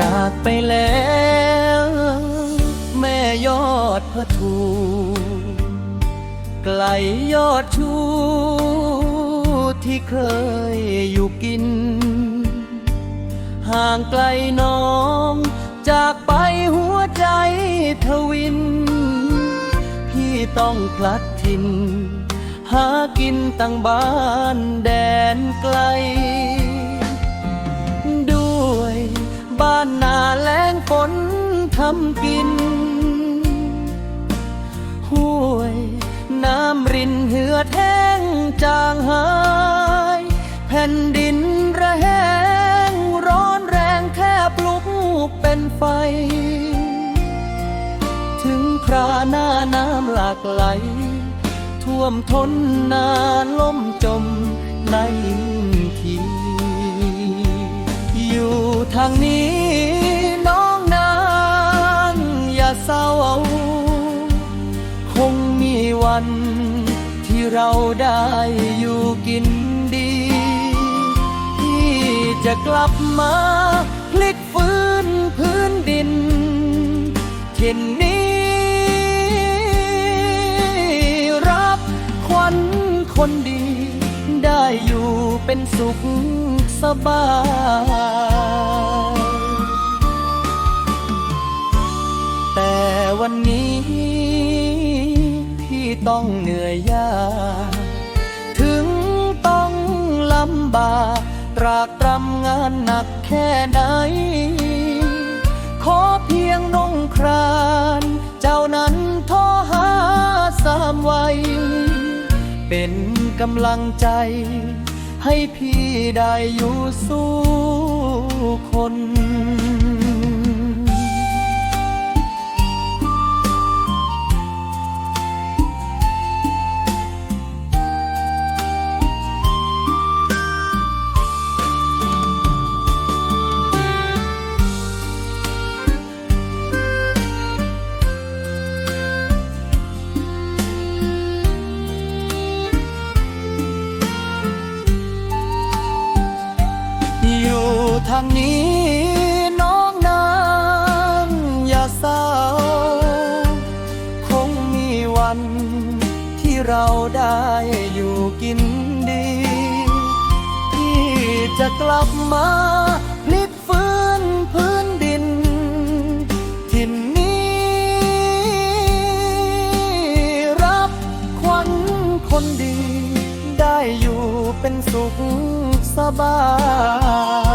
จากไปแล้ว แม่ยอดพระทูไกลยอดชูที่เคยอยู่กิน ห่างไกลน้อง จากไปหัวใจทวิน พี่ต้องพลัดถิ่น หากินตั้งบ้านแดนไกล ทำกิน ห้วยน้ำรินเหือดแห้งจางหาย แผ่นดินระแหงร้อนแรงแทบลุกเป็นไฟ ถึงพระหน้าน้ำหลากไหล ท่วมทนนานล่มจมในที อยู่ทางนี้ เราได้อยู่กินดี ที่จะกลับมาพลิกฟื้นพื้นดินถิ่นนี้รับควันคนดี ได้อยู่เป็นสุขสบาย ต้องเหนื่อยยากถึงต้องลำบากตรากตรำงานหนักแค่ไหน ขอเพียงนงคราน เจ้านั้นทอหาสามวัย เป็นกำลังใจ ให้พี่ได้อยู่สู้คน ทางนี้น้องนางอย่าเศร้า คงมีวันที่เราได้อยู่กินดี ที่จะกลับมาพลิกฟื้นพื้นดิน ถิ่นนี้รับควันคนดี ได้อยู่เป็นสุข sabay